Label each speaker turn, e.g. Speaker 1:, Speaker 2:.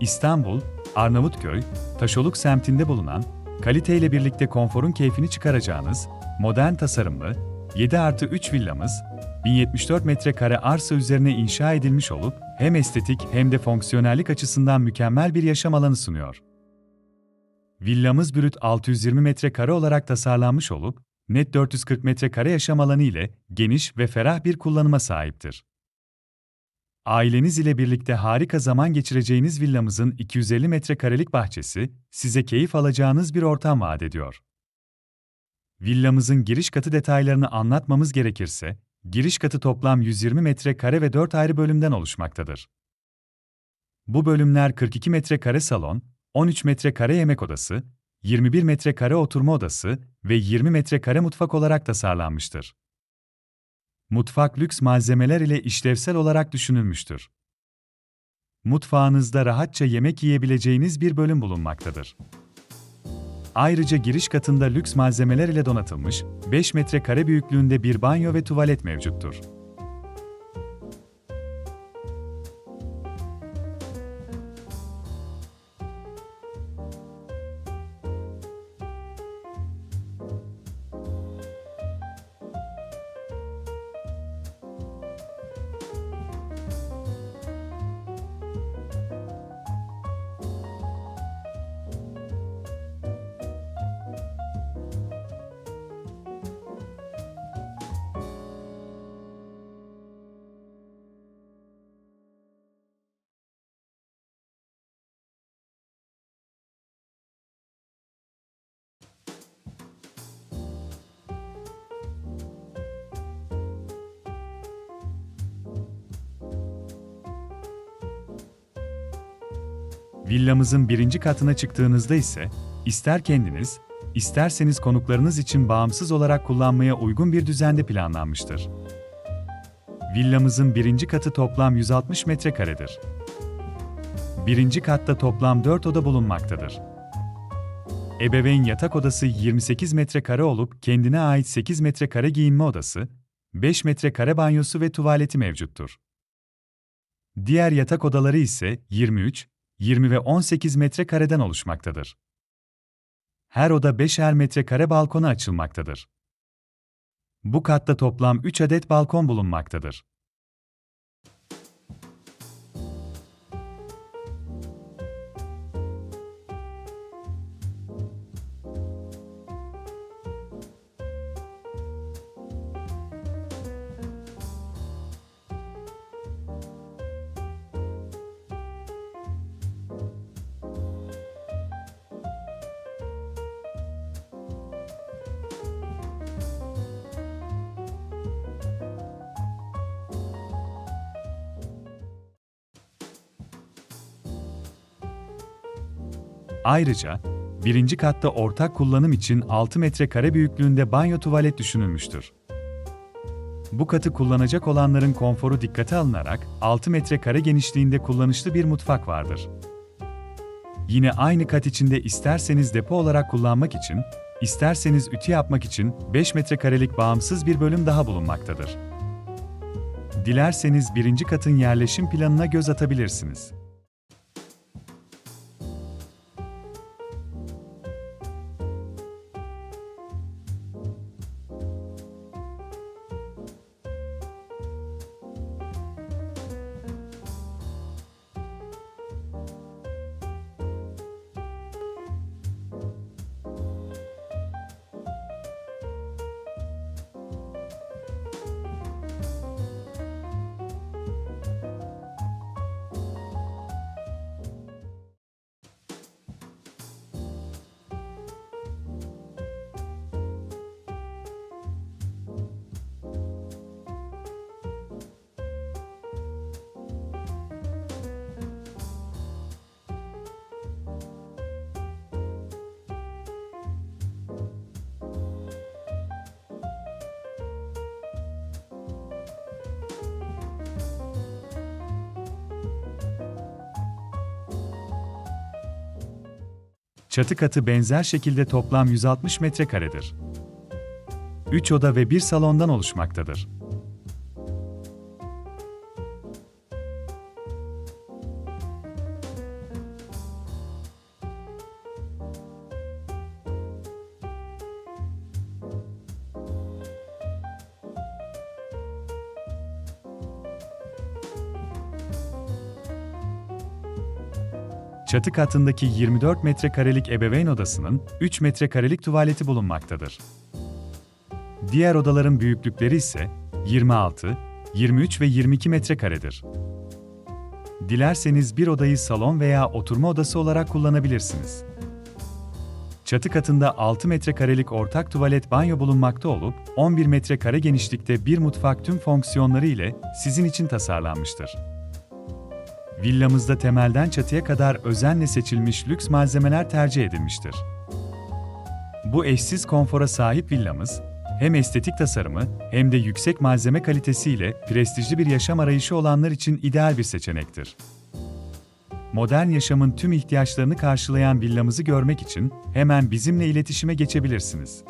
Speaker 1: İstanbul, Arnavutköy, Taşoluk semtinde bulunan, kaliteyle birlikte konforun keyfini çıkaracağınız, modern tasarımlı, 7 artı 3 villamız, 1074 metrekare arsa üzerine inşa edilmiş olup, hem estetik hem de fonksiyonellik açısından mükemmel bir yaşam alanı sunuyor. Villamız brüt 620 metrekare olarak tasarlanmış olup, net 440 metrekare yaşam alanı ile geniş ve ferah bir kullanıma sahiptir. Aileniz ile birlikte harika zaman geçireceğiniz villamızın 250 metrekarelik bahçesi, size keyif alacağınız bir ortam vaat ediyor. Villamızın giriş katı detaylarını anlatmamız gerekirse, giriş katı toplam 120 metrekare ve 4 ayrı bölümden oluşmaktadır. Bu bölümler 42 metrekare salon, 13 metrekare yemek odası, 21 metrekare oturma odası ve 20 metrekare mutfak olarak tasarlanmıştır. Mutfak lüks malzemeler ile işlevsel olarak düşünülmüştür. Mutfağınızda rahatça yemek yiyebileceğiniz bir bölüm bulunmaktadır. Ayrıca giriş katında lüks malzemeler ile donatılmış, 5 metrekare büyüklüğünde bir banyo ve tuvalet mevcuttur. Villamızın birinci katına çıktığınızda ise, ister kendiniz, isterseniz konuklarınız için bağımsız olarak kullanmaya uygun bir düzende planlanmıştır. Villamızın birinci katı toplam 160 metrekaredir. Birinci katta toplam 4 oda bulunmaktadır. Ebeveyn yatak odası 28 metrekare olup kendine ait 8 metrekare giyinme odası, 5 metrekare banyosu ve tuvaleti mevcuttur. Diğer yatak odaları ise 23, 20 ve 18 metrekareden oluşmaktadır. Her oda 5'er metrekare balkona açılmaktadır. Bu katta toplam 3 adet balkon bulunmaktadır. Ayrıca, birinci katta ortak kullanım için 6 metrekare büyüklüğünde banyo tuvalet düşünülmüştür. Bu katı kullanacak olanların konforu dikkate alınarak 6 metrekare genişliğinde kullanışlı bir mutfak vardır. Yine aynı kat içinde isterseniz depo olarak kullanmak için, isterseniz ütü yapmak için 5 metrekarelik bağımsız bir bölüm daha bulunmaktadır. Dilerseniz birinci katın yerleşim planına göz atabilirsiniz. Çatı katı benzer şekilde toplam 160 metrekaredir. 3 oda ve bir salondan oluşmaktadır. Çatı katındaki 24 metrekarelik ebeveyn odasının 3 metrekarelik tuvaleti bulunmaktadır. Diğer odaların büyüklükleri ise 26, 23 ve 22 metrekaredir. Dilerseniz bir odayı salon veya oturma odası olarak kullanabilirsiniz. Çatı katında 6 metrekarelik ortak tuvalet banyo bulunmakta olup, 11 metrekare genişlikte bir mutfak tüm fonksiyonları ile sizin için tasarlanmıştır. Villamızda temelden çatıya kadar özenle seçilmiş lüks malzemeler tercih edilmiştir. Bu eşsiz konfora sahip villamız, hem estetik tasarımı hem de yüksek malzeme kalitesiyle prestijli bir yaşam arayışı olanlar için ideal bir seçenektir. Modern yaşamın tüm ihtiyaçlarını karşılayan villamızı görmek için hemen bizimle iletişime geçebilirsiniz.